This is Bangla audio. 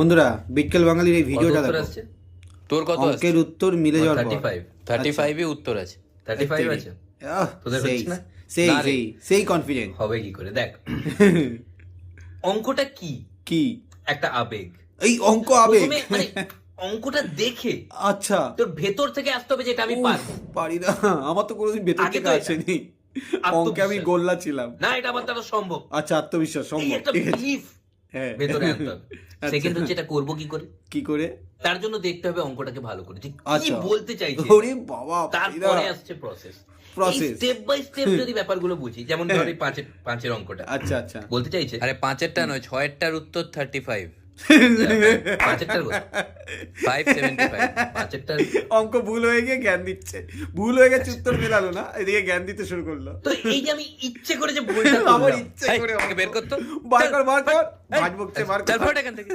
বন্ধুরা বিটকেল বাঙালির এই ভিডিওটা দেখো। তোর কত আছে অঙ্কের উত্তর মিলে যাওয়ার পর। ফাইভ থার্টি ফাইভে উত্তর আছে। থার্টি ফাইভ এই আছে? আহ, তোদের হচ্ছে না? সেই সেই সেই কনফিডেন্ট হবে কি করে? দেখ। অঙ্কটা কি? কি? একটা আবেগ। এই অঙ্ক আবেগ। মানে অঙ্কটা দেখে। আচ্ছা। তোর ভেতর থেকে আসতে হবে যেটা আমি পারব। পারি না। আমার তো কোনোদিন ভেতর থেকে তো। আসেনি। অঙ্কে আমি গোল্লা ছিলাম। না এটা আমার দ্বারা সম্ভব। আচ্ছা আত্মবিশ্বাস সম্ভব। ঠিক আছে। ভেতরে আনতে হবে। আচ্ছা। সেকেন্ড হচ্ছে এটা করব কি করে? কি করে? তার জন্য দেখতে হবে অঙ্কটাকে ভালো করে। কি আচ্ছা। বলতে চাইছে? ওরে বাবা তারপরে আসছে process Process. Step by step যদি ব্যাপারগুলো বুঝি যেমন ধর পাঁচের পাঁচের অঙ্কটা। আচ্ছা আচ্ছা। বলতে চাইছে? আরে পাঁচেরটা নয় ছয়েরটার উত্তর থার্টি ফাইভ অঙ্ক ভুল হয়ে গিয়ে জ্ঞান দিচ্ছে। ভুল হয়ে গেছে উত্তর মেলালো না এদিকে জ্ঞান দিতে শুরু করল। তো এই যে আমি ইচ্ছে করে যে আমার ইচ্ছে করে বের করতো বার কর বার কর। ভাজ বকছে বার কর।